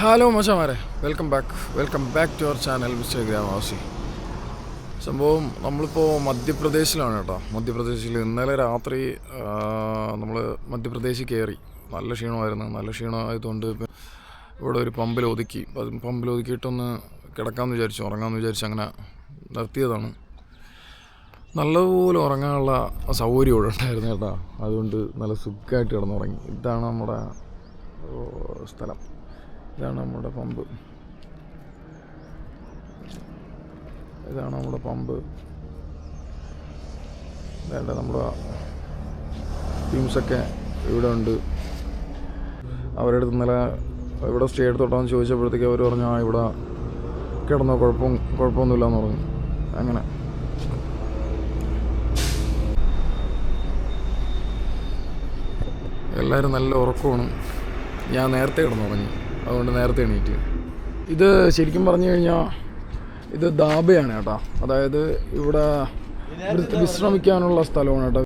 Hello മച്ചാമാരെ. Welcome back welcome back to our channel mister ഗ്രാമവാസി സംഭവം നമ്മളിപ്പോൾ മധ്യപ്രദേശിലാണ് കേട്ടോ. മധ്യപ്രദേശിൽ ഇന്നലെ രാത്രി നമ്മൾ മധ്യപ്രദേശിൽ കയറി നല്ല ക്ഷീണമായിരുന്നു. നല്ല ക്ഷീണമായതുകൊണ്ട് ഇവിടെ ഒരു പമ്പിൽ ഒതുക്കി. പമ്പിൽ ഒതുക്കിയിട്ടൊന്ന് കിടക്കാമെന്ന് വിചാരിച്ചു. ഉറങ്ങാമെന്ന് വിചാരിച്ച് അങ്ങനെ നിർത്തിയതാണ്. നല്ലതുപോലെ ഉറങ്ങാനുള്ള സൗകര്യം ഇവിടെ ഉണ്ടായിരുന്നു കേട്ടോ. അതുകൊണ്ട് നല്ല സുഖമായിട്ട് കിടന്നുറങ്ങി. ഇതാണ് നമ്മുടെ സ്ഥലം. ഇതാണ് നമ്മുടെ പമ്പ്. ഇതാണ് നമ്മുടെ പമ്പ്. വേണ്ട നമ്മുടെ ടീംസൊക്കെ ഇവിടെ ഉണ്ട്. അവരുടെ അടുത്ത് ഇന്നലെ ഇവിടെ സ്റ്റേ എടുത്തോട്ടാന്ന് ചോദിച്ചപ്പോഴത്തേക്ക് അവർ പറഞ്ഞു ആ ഇവിടെ കിടന്നോ കുഴപ്പം കുഴപ്പമൊന്നുമില്ല എന്ന് പറഞ്ഞു. അങ്ങനെ. എല്ലാവരും നല്ല ഉറക്കമാണ്. ഞാൻ നേരത്തെ കിടന്നു കിടന്നുറങ്ങി. അതുകൊണ്ട് നേരത്തെ എണീറ്റ്. ഇത് ശരിക്കും പറഞ്ഞു കഴിഞ്ഞാൽ ഇത് ദാബയാണ് കേട്ടോ. അതായത് ഇവിടെ വിശ്രമിക്കാനുള്ള സ്ഥലമാണ് കേട്ടോ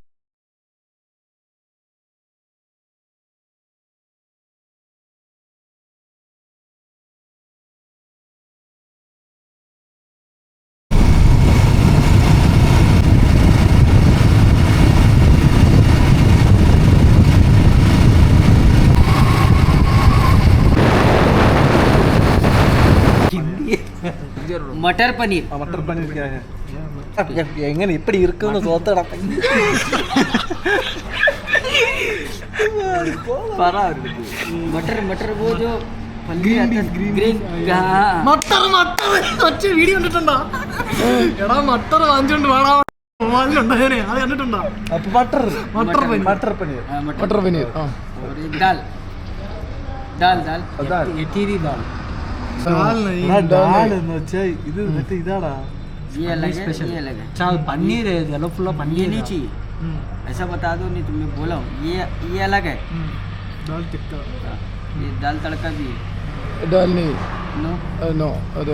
മട്ടർ പനീർ. മട്ടർ പനീർ എങ്ങനെ ഇപ്പടി ഇരിക്കുന്ന തോത്തട മട്ടർ മട്ടർ പോജോ മട്ടർ മട്ടർ. വീഡിയോ എടാ മട്ടർ വാങ്ങിച്ചോണ്ട് വേടാ. മട്ടർ. മട്ടർ പനീർ. മട്ടർ പനീർ. മട്ടർ പനീർ. ദാൽ. ദാൽ ദാൽ. ദാൽ ദാൽ. എന്ന് വെച്ചാ ഇത് മറ്റേ ഇതാടാ ये अलग है ये अलग है ചാൽ പന്നീർ എല്ലോ ഫുള്ള ये नहीं चाहिए ऐसा बता दो नहीं तुम्हें बोला हूँ ये ये अलग है ये दाल तड़का भी है ഡാലിനി नो നോ അത്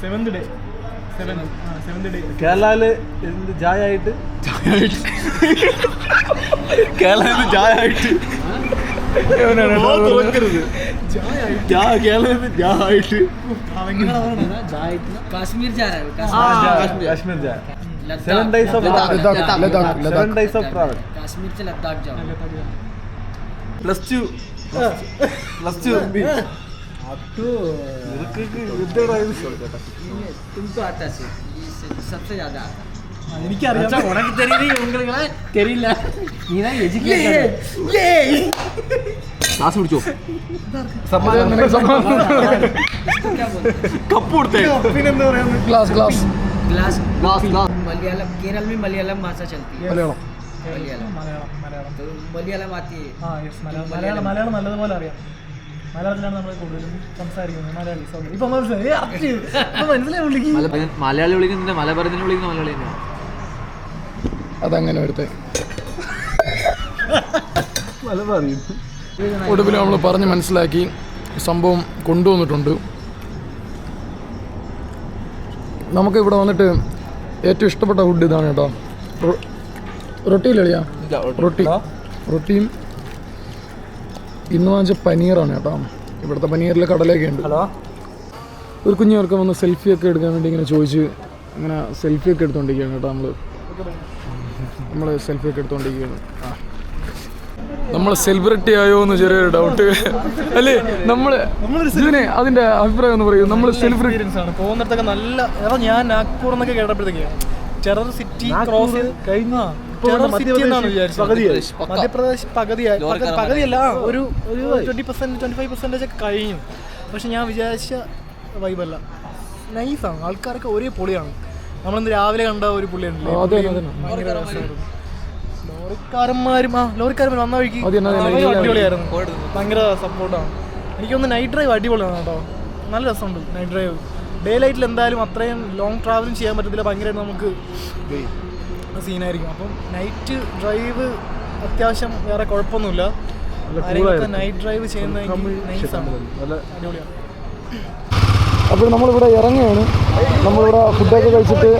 seventh day കേരളയിൽ എന്ത് ജായായിട്ട്? കേരളയിൽ ജായായിട്ട്. Kashmir plus two plus two two तुमको आता से सबसे ज़्यादा आता എനിക്കറിയാം ഉണക്ക് തെരീതി ഉങ്ങളെ തെരിയില്ല നീ നാ ക്ലാസ് പിടിച്ചോ കപ്പ് കൊടുത്തേ glass glass glass glass Malayalam Kerala में മലയാളം ഭാഷ चलती है। മലയാളം മലയാളം മലയാളം മലയാളം മലയാളം ആती है। മലയാളം മലയാളം നല്ലതുപോലെ അറിയാം മലയാളത്തിലാണ് നമ്മൾ കൂടുതലും സംസാരിക്കുന്നത്. മലയാളി സോറി ഇപ്പൊ മനസ്സിലായി? ഏ, അറ്റ്. ഇപ്പൊ മനസ്സിലായി പുള്ളിക്ക്. മലയാളി വിളിക്കുന്നില്ല മലബാരത്തിന് വിളിക്കുന്ന മലയാളി തന്നെയാണ്? അതങ്ങനെ പറയും ഒടുവിൽ നമ്മൾ പറഞ്ഞ് മനസ്സിലാക്കി സംഭവം കൊണ്ടുവന്നിട്ടുണ്ട്. നമുക്ക് ഇവിടെ വന്നിട്ട് ഏറ്റവും ഇഷ്ടപ്പെട്ട ഫുഡ് ഇതാണ് കേട്ടോ. റൊട്ടിയിലെളിയാ റൊട്ടി. റൊട്ടിയും ഇന്ന് വാങ്ങിച്ച പനീറാണ് കേട്ടോ. ഇവിടുത്തെ പനീറിൽ കടലൊക്കെ ഉണ്ട്. ഹലോ? ഒരു കുഞ്ഞു പേർക്ക് വന്ന് സെൽഫി ഒക്കെ എടുക്കാൻ വേണ്ടി ഇങ്ങനെ ചോദിച്ച് അങ്ങനെ സെൽഫി ഒക്കെ എടുത്തോണ്ടിരിക്കുകയാണ് കേട്ടോ നമ്മൾ നമ്മൾ സെൽഫി ഒക്കെ എടുത്തോണ്ടിരിക്കുകയാണ്. ആ. നമ്മൾ സെലിബ്രിറ്റി ആയോ എന്ന് ചെറിയൊരു ഡൗട്ട് അല്ലേ നമ്മൾ ഇതിനെ അതിന്റെ അഭിപ്രായം എന്ന് പറയൂ. നമ്മൾ സെലിബ്രിറ്റി എക്സ്പീരിയൻസ് ആണ്. പോകുന്നിടത്തൊക്കെ നല്ല ഞാൻ നാഗ്പൂർ എന്നൊക്കെ കേട്ടപ്പോഴത്തേക്ക് ടെറർ സിറ്റി ക്രോസ് കഴിഞ്ഞ മധ്യപ്രദേശ് പകുതിയായി. പകുതിയല്ല ഒരു ഒരു twenty percent twenty five percentage ഒക്കെ കഴിഞ്ഞു. പക്ഷെ ഞാൻ വിചാരിച്ച വൈബല്ല നൈസാണ് ആൾക്കാരൊക്കെ ഒരേ പൊളിയാണ്. നമ്മളിന്ന് രാവിലെ കണ്ട ഒരു പുള്ളിയുണ്ടല്ലേ. ഭയങ്കര രസമായിരുന്നു. ലോറിക്കാരന്മാരും ആ ലോറിക്കാരന്മാർ വന്ന വഴിക്ക് അടിപൊളിയായിരുന്നു. ഭയങ്കര സപ്പോർട്ടാണ് എനിക്കൊന്ന് നൈറ്റ് ഡ്രൈവ് അടിപൊളിയാണ് കേട്ടോ. നല്ല രസമുണ്ട് നൈറ്റ് ഡ്രൈവ് ഡേ ലൈറ്റിൽ എന്തായാലും അത്രയും ലോങ് ട്രാവലും ചെയ്യാൻ പറ്റത്തില്ല. ഭയങ്കരമായിട്ട് നമുക്ക് സീനായിരിക്കും. അപ്പം നൈറ്റ് ഡ്രൈവ് അത്യാവശ്യം വേറെ കുഴപ്പമൊന്നുമില്ല. നൈറ്റ് ഡ്രൈവ് ചെയ്യുന്ന നല്ല അടിപൊളിയാണ്. അപ്പോൾ നമ്മളിവിടെ ഇറങ്ങുകയാണ്. നമ്മളിവിടെ ഫുഡൊക്കെ കഴിച്ചിട്ട്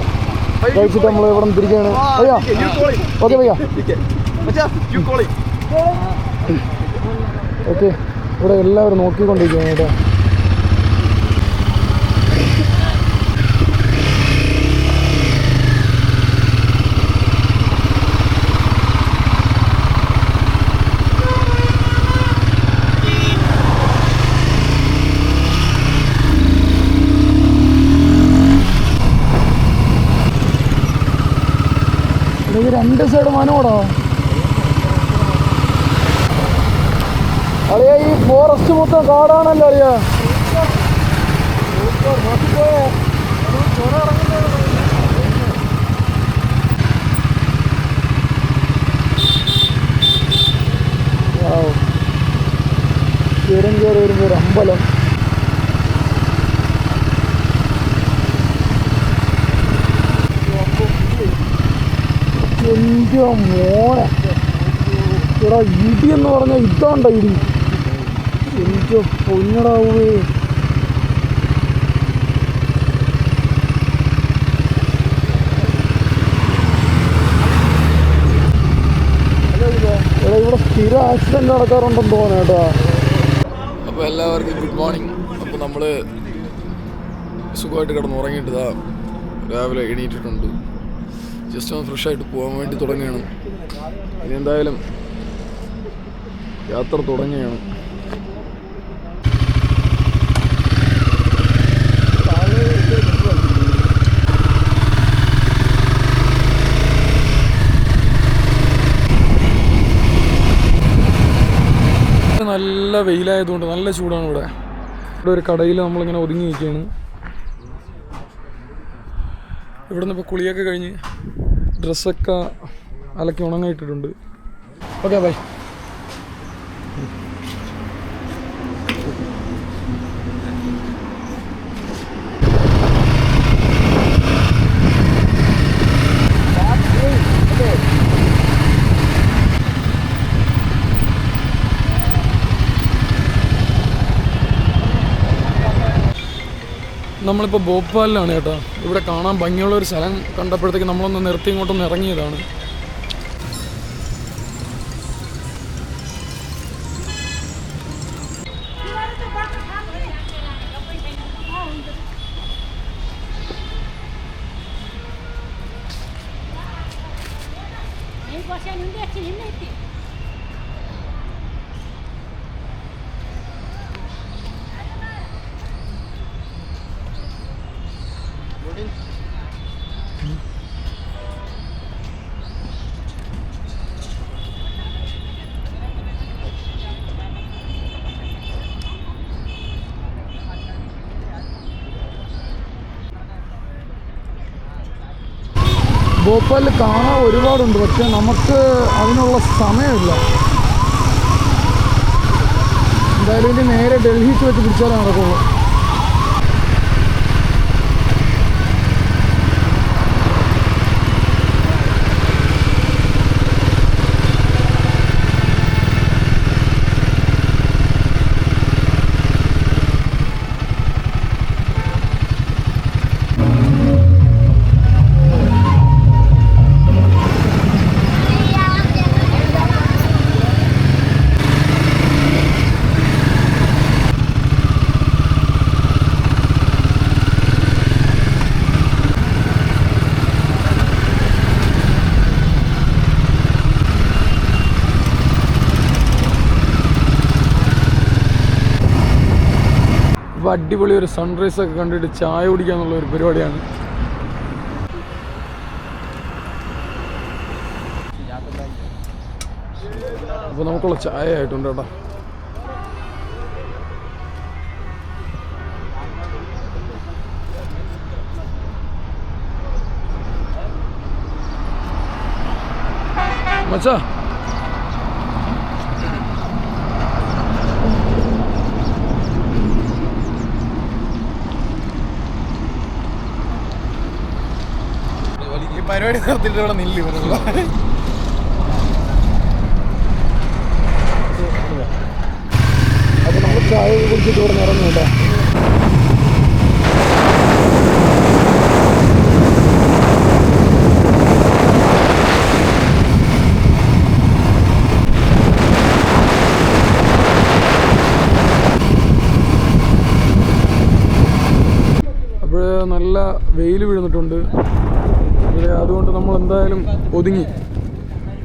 കഴിച്ചിട്ട് നമ്മൾ ഇവിടെ തിരിക്കുകയാണ് അയ്യാ ഓക്കെ ഭയ്യ ഓക്കെ ഇവിടെ എല്ലാവരും നോക്കിക്കൊണ്ടിരിക്കുകയാണ് കേട്ടോ ഇത് രണ്ട് സൈഡ് മനോടോ അറിയാ ഈ ഫോറസ്റ്റ് മൊത്തം കാടാണല്ലോ അറിയാ ചുരം കയറി വരുമ്പോ ഒരു അമ്പലം. എന്റെ മോനെ ഇവിടെ ഇടി എന്ന് പറഞ്ഞാൽ ഇതാണ്ട ഇടി? എനിക്ക് പൊന്നടാവേ അപ്പൊ എല്ലാവർക്കും ഗുഡ് മോർണിംഗ്. അപ്പോൾ നമ്മൾ സുഖമായിട്ട് കിടന്ന് ഉറങ്ങിയിട്ട് ഇതാ രാവിലെ എണീറ്റിട്ടുണ്ട്. ജസ്റ്റ് ഒന്ന് ഫ്രഷ് ആയിട്ട് പോകാൻ വേണ്ടി തുടങ്ങുകയാണ്. ഇനി എന്തായാലും യാത്ര തുടങ്ങുകയാണ്. നല്ല വെയിലായതുകൊണ്ട് നല്ല ചൂടാണ് ഇവിടെ. ഇവിടെ ഒരു കടയിൽ നമ്മളിങ്ങനെ ഒതുങ്ങി നിൽക്കുകയാണ്. ഇവിടുന്ന് ഇപ്പോൾ കുളിയൊക്കെ കഴിഞ്ഞ് ഡ്രസ്സൊക്കെ അലക്കി ഉണങ്ങിയിട്ടിട്ടുണ്ട്. Okay bye. നമ്മളിപ്പോൾ ഭോപ്പാലിലാണ് കേട്ടോ. ഇവിടെ കാണാൻ ഭംഗിയുള്ള ഒരു സ്ഥലം കണ്ടപ്പോഴത്തേക്ക് നമ്മളൊന്ന് നിർത്തി ഇങ്ങോട്ടൊന്ന് ഇറങ്ങിയതാണ്. daqui, nem ഭോപ്പാലിൽ കാണാൻ ഒരുപാടുണ്ട് പക്ഷെ നമുക്ക് അതിനുള്ള സമയമില്ല. എന്തായാലും ഇനി നേരെ ഡൽഹിക്ക് വെച്ച് പിടിച്ചാലേ നടക്കുള്ളൂ. ഇപ്പോൾ അടിപൊളി ഒരു സൺറൈസ് ഒക്കെ കണ്ടിട്ട് ചായ കുടിക്കാന്നുള്ള ഒരു പരിപാടിയാണ്. അപ്പോൾ നമുക്കുള്ള ചായ ആയിട്ടുണ്ട് കേട്ടോ. മച്ചാ. പരിപാടി നടത്തിയിട്ട് ഇവിടെ നില്ല് ഇവരുള്ള ഇറങ്ങില്ല നല്ല വെയിൽ വീഴുന്നിട്ടുണ്ട് ഇവിടെ അതുകൊണ്ട് നമ്മൾ എന്തായാലും ഒതുങ്ങി.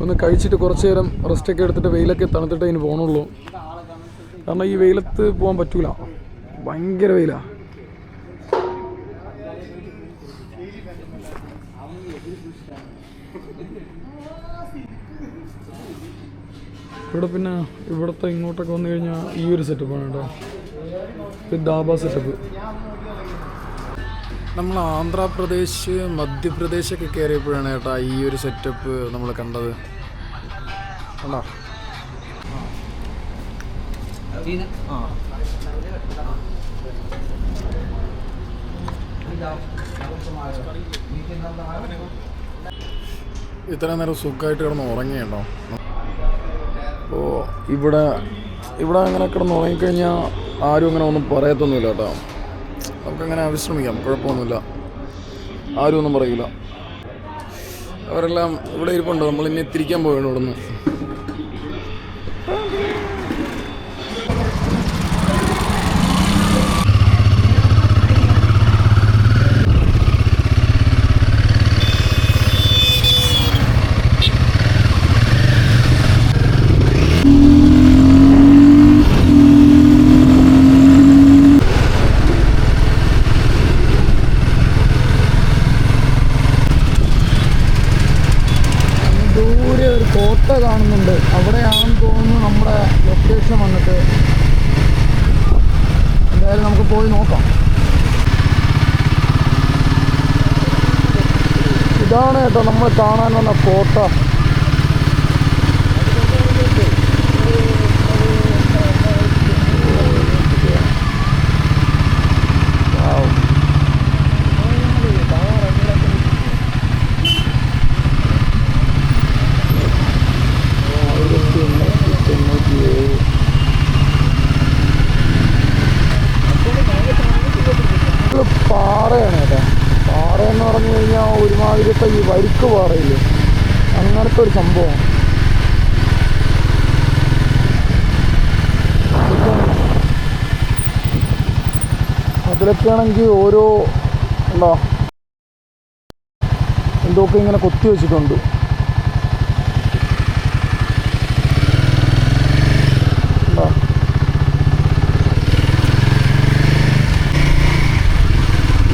ഒന്ന് കഴിച്ചിട്ട് കുറച്ച് നേരം റെസ്റ്റൊക്കെ എടുത്തിട്ട് വെയിലൊക്കെ തണുത്തിട്ട് ഇനി പോകണുള്ളൂ കാരണം ഈ വെയിലത്ത് പോകാൻ പറ്റൂല. ഭയങ്കര വെയിലാണ് ഇവിടെ പിന്നെ ഇവിടുത്തെ ഇങ്ങോട്ടൊക്കെ വന്നു കഴിഞ്ഞാൽ ഈ ഒരു സെറ്റപ്പാണ് കേട്ടോ ഇത് ദാബ സെറ്റപ്പ് നമ്മൾ ആന്ധ്രാപ്രദേശ് മധ്യപ്രദേശ് ഒക്കെ കയറിയപ്പോഴാണ് ചേട്ടാ ഈ ഒരു സെറ്റപ്പ് നമ്മൾ കണ്ടത്. കണ്ടോ? ഇത്ര നേരം സുഖമായിട്ട് കിടന്ന് ഉറങ്ങിയുണ്ടോ അപ്പോൾ ഇവിടെ ഇവിടെ അങ്ങനെ കിടന്ന് ഉറങ്ങിക്കഴിഞ്ഞാൽ ആരും അങ്ങനെ ഒന്നും പറയത്തൊന്നുമില്ല കേട്ടോ. നമുക്കങ്ങനെ വിശ്രമിക്കാം. കുഴപ്പമൊന്നുമില്ല. ആരും ഒന്നും പറയില്ല. അവരെല്ലാം ഇവിടെ ഇരിപ്പുണ്ട്. നമ്മൾ ഇനി തിരിക്കാൻ പോവുകയാണ് ഇവിടുന്ന് ദൂരെ ഒരു കോട്ട കാണുന്നുണ്ട് അവിടെയാണെന്ന് തോന്നുന്നു നമ്മുടെ ലൊക്കേഷൻ വന്നിട്ട് എന്തായാലും നമുക്ക് പോയി നോക്കാം ഇതാണ് കേട്ടോ നമ്മൾ കാണാൻ വന്ന കോട്ട Wow. ആയിരത്തി എണ്ണൂറ്റി തൊണ്ണൂറ്റി ഏഴ് ഇത് പാറയാണ് കേട്ടോ പാറ എന്ന് പറഞ്ഞു കഴിഞ്ഞാൽ ഒരുമാതിരിത്തെ ഈ വരിക്ക് പാറയില്ലേ അങ്ങനത്തെ ഒരു സംഭവം. അതിലൊക്കെ ആണെങ്കിൽ ഓരോ എന്താ എന്തൊക്കെ ഇങ്ങനെ കൊത്തി വെച്ചിട്ടുണ്ട്.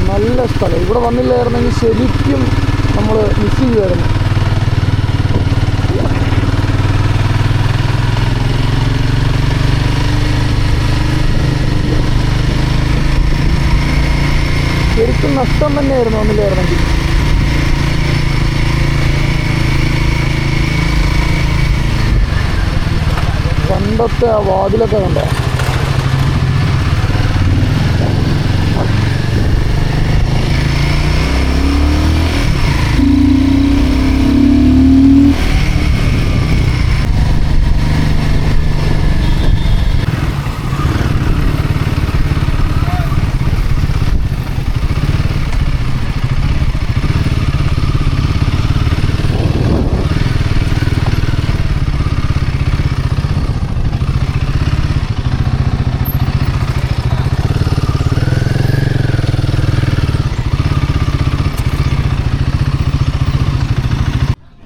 നല്ല സ്ഥലം. ഇവിടെ വന്നില്ലായിരുന്നെങ്കിൽ ശരിക്കും നമ്മൾ മിസ് ചെയ്യുമായിരുന്നു. ശരിക്കും നഷ്ടം തന്നെയായിരുന്നു വന്നില്ലായിരുന്നെങ്കിൽ പണ്ടത്തെ ആ വാതിലൊക്കെ കണ്ടോ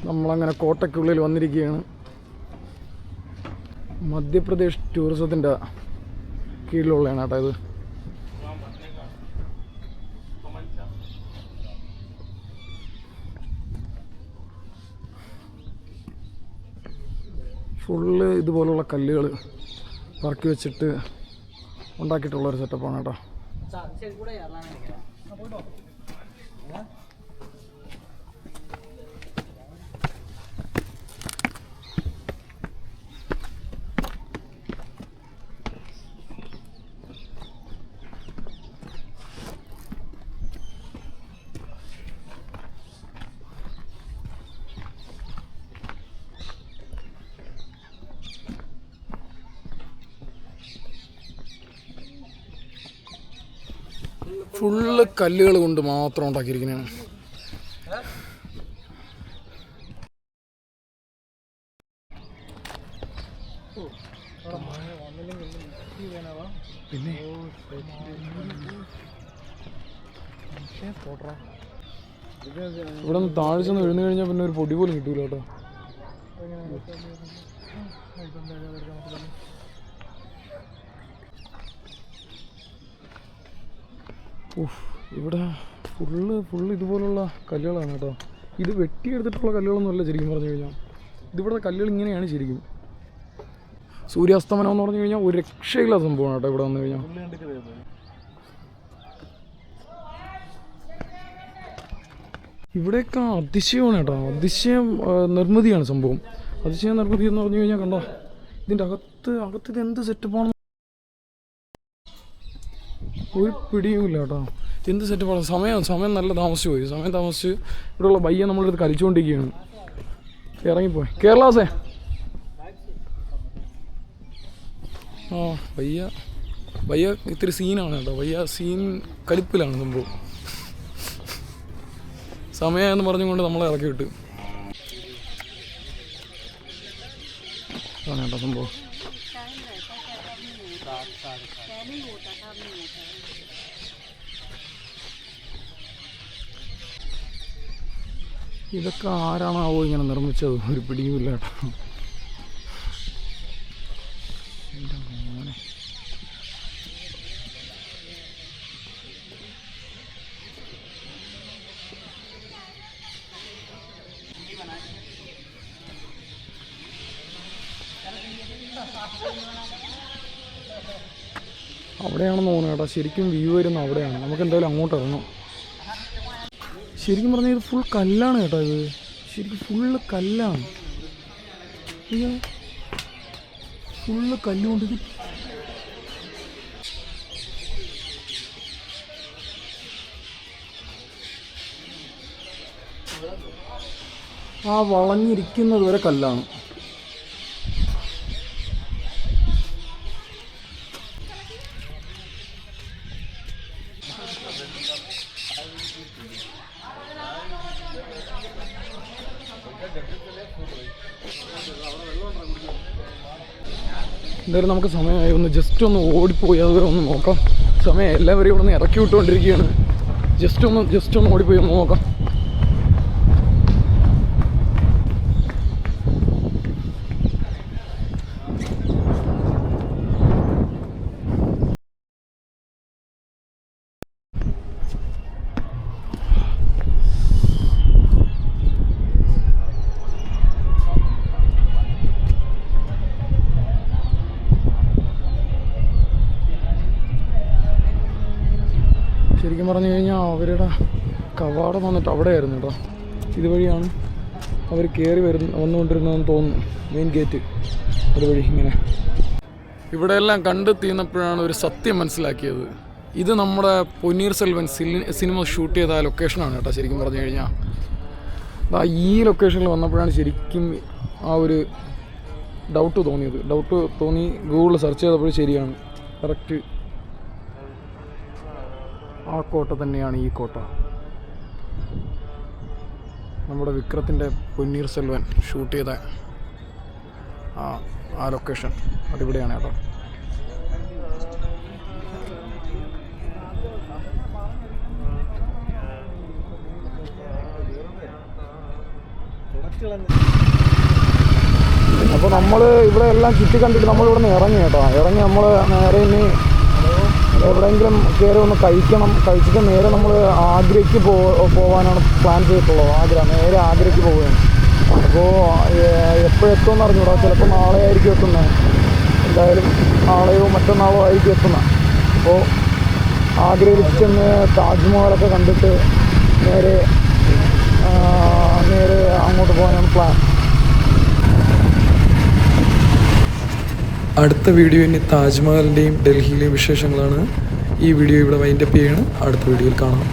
നമ്മളങ്ങനെ കോട്ടയ്ക്കുള്ളിൽ വന്നിരിക്കുകയാണ്. മധ്യപ്രദേശ് ടൂറിസത്തിന്റെ കീഴിലുള്ളതാണ് കേട്ടോ ഇത്. ഫുള്ള് ഇതുപോലുള്ള കല്ലുകൾ പറക്കി വെച്ചിട്ട് ഉണ്ടാക്കിയിട്ടുള്ളൊരു സെറ്റപ്പാണ് കേട്ടോ. ഫുള്ള് കല്ലുകൾ കൊണ്ട് മാത്രം ഉണ്ടാക്കിയിരിക്കുന്നതാണ്. പിന്നെ? ഇവിടെ നിന്ന് താഴെ ചെന്ന് എഴുന്നു കഴിഞ്ഞാൽ പിന്നെ ഒരു പൊടി പോലും കിട്ടൂല കേട്ടോ. ഇവിടെ ഫുള്ള് ഫുള്ള് ഇതുപോലുള്ള കല്ലുകളാണ് കേട്ടോ. ഇത് വെട്ടിയെടുത്തിട്ടുള്ള കല്ലുകളൊന്നും അല്ല ശരിക്കും പറഞ്ഞു കഴിഞ്ഞാൽ. ഇതിവിടെ കല്ലുകൾ ഇങ്ങനെയാണ് ശരിക്കും. സൂര്യാസ്തമനം എന്ന് പറഞ്ഞു കഴിഞ്ഞാൽ ഒരു രക്ഷയില്ലാത്ത സംഭവമാണ് കേട്ടോ ഇവിടെ വന്നു കഴിഞ്ഞാൽ. ഇവിടെയൊക്കെ അതിശയമാണ് കേട്ടോ. അതിശയം നിർമ്മിതിയാണ് സംഭവം. അതിശയ നിർമ്മിതി എന്ന് പറഞ്ഞു കഴിഞ്ഞാൽ കണ്ടോ ഇതിന്റെ അകത്ത് അകത്ത് ഇത് എന്ത് സെറ്റപ്പാണ് ഒരു പിടിയുമില്ല കേട്ടോ. എന്ത് സെറ്റ് പോകണം സമയം സമയം നല്ല താമസിച്ചു പോയി. സമയം താമസിച്ച് ഇവിടെയുള്ള ബയ്യ നമ്മളിത് കളിച്ചുകൊണ്ടിരിക്കുകയാണ് ഇറങ്ങിപ്പോയി. കേരളാസേ ആ ബയ്യ ബയ്യ ഇത്തിരി സീനാണ് കേട്ടോ. ബയ്യ സീൻ കലിപ്പിലാണ് സംഭവം. സമയം എന്ന് പറഞ്ഞുകൊണ്ട് നമ്മളെ ഇറക്കി വിട്ടു. അതാണ് കേട്ടോ സംഭവം. ഇതൊക്കെ ആരാണാവോ ഇങ്ങനെ നിർമ്മിച്ചത്? ഒരു പിടിയുമില്ല കേട്ടോ. അവിടെയാണെന്ന് തോന്നുന്നു കേട്ടോ. ശരിക്കും വ്യൂ വരുന്ന അവിടെയാണ്. നമുക്ക് എന്തായാലും അങ്ങോട്ട് ഇറങ്ങാം. ശരിക്കും പറഞ്ഞാൽ ഇത് ഫുൾ കല്ലാണ് കേട്ടോ ഇത്. ശരിക്കും ഫുള്ള് കല്ലാണ്. അയ്യോ. ഫുള്ള് കല്ലുകൊണ്ട് ഇത് ആ വളഞ്ഞിരിക്കുന്നത് വരെ കല്ലാണ്. എന്തായാലും നമുക്ക് സമയമായി. ഒന്ന് ജസ്റ്റ് ഒന്ന് ഓടിപ്പോയി. അതുവരെ ഒന്ന് നോക്കാം. സമയം എല്ലാവരെയും ഇവിടെ നിന്ന് ഇറക്കി വിട്ടുകൊണ്ടിരിക്കുകയാണ്. ജസ്റ്റ് ഒന്ന് ജസ്റ്റ് ഒന്ന് ഓടിപ്പോയി ഒന്ന് നോക്കാം. ശരിക്കും പറഞ്ഞു കഴിഞ്ഞാൽ അവരുടെ കവാടം വന്നിട്ട് അവിടെയായിരുന്നു കേട്ടോ ഇതുവഴിയാണ് അവർ കയറി വരുന്ന വന്നുകൊണ്ടിരുന്നതെന്ന് തോന്നുന്നു. മെയിൻ ഗേറ്റ് അതുവഴി ഇങ്ങനെ. ഇവിടെയെല്ലാം എല്ലാം കണ്ടു ഒരു സത്യം മനസ്സിലാക്കിയത്. ഇത് നമ്മുടെ പൊന്നീർ സെൽവൻ സിനിമ ഷൂട്ട് ചെയ്ത ലൊക്കേഷനാണ് കേട്ടോ ശരിക്കും പറഞ്ഞു കഴിഞ്ഞാൽ അതാ ഈ ലൊക്കേഷനിൽ വന്നപ്പോഴാണ് ശരിക്കും ആ ഒരു ഡൗട്ട് തോന്നിയത്. ഡൗട്ട് തോന്നി ഗൂഗിളിൽ സെർച്ച് ചെയ്തപ്പോൾ ശരിയാണ്. കറക്റ്റ് ആ കോട്ട തന്നെയാണ് ഈ കോട്ട. നമ്മുടെ വിക്രത്തിന്റെ പൊന്നീർ സെൽവൻ ഷൂട്ട് ചെയ്ത ആ ആ ലൊക്കേഷൻ. അതിവിടെയാണ് കേട്ടോ. അപ്പോൾ നമ്മൾ ഇവിടെ എല്ലാം ചുറ്റി കണ്ടിട്ട് നമ്മൾ ഇവിടെ നിന്ന് ഇറങ്ങി കേട്ടോ. ഇറങ്ങി നമ്മൾ നേരെ ഇനി എവിടെയെങ്കിലും കയറി ഒന്ന് കഴിക്കണം. കഴിച്ചിട്ട് നേരെ നമ്മൾ ആഗ്രയ്ക്ക് പോ പോകാനാണ് പ്ലാൻ ചെയ്തിട്ടുള്ളത്. ആഗ്ര നേരെ ആഗ്രയ്ക്ക് പോവുകയാണ്. അപ്പോൾ എപ്പോഴെത്തുമെന്ന് അറിഞ്ഞൂടാ. ചിലപ്പോൾ നാളെ ആയിരിക്കും എത്തുന്നത്. എന്തായാലും നാളെയോ മറ്റന്നാളോ ആയിരിക്കും എത്തുന്നത്. അപ്പോൾ ആഗ്രയിൽ ചെന്ന് താജ്മഹലൊക്കെ കണ്ടിട്ട് നേരെ നേരെ അങ്ങോട്ട് പോകാനാണ് പ്ലാൻ അടുത്ത വീഡിയോ ഇനി താജ്മഹലിന്റെയും ഡൽഹിയിലെയും വിശേഷങ്ങളാണ്. ഈ വീഡിയോ ഇവിടെ വൈൻഡപ്പ് ചെയ്യണം. അടുത്ത വീഡിയോയിൽ കാണാം.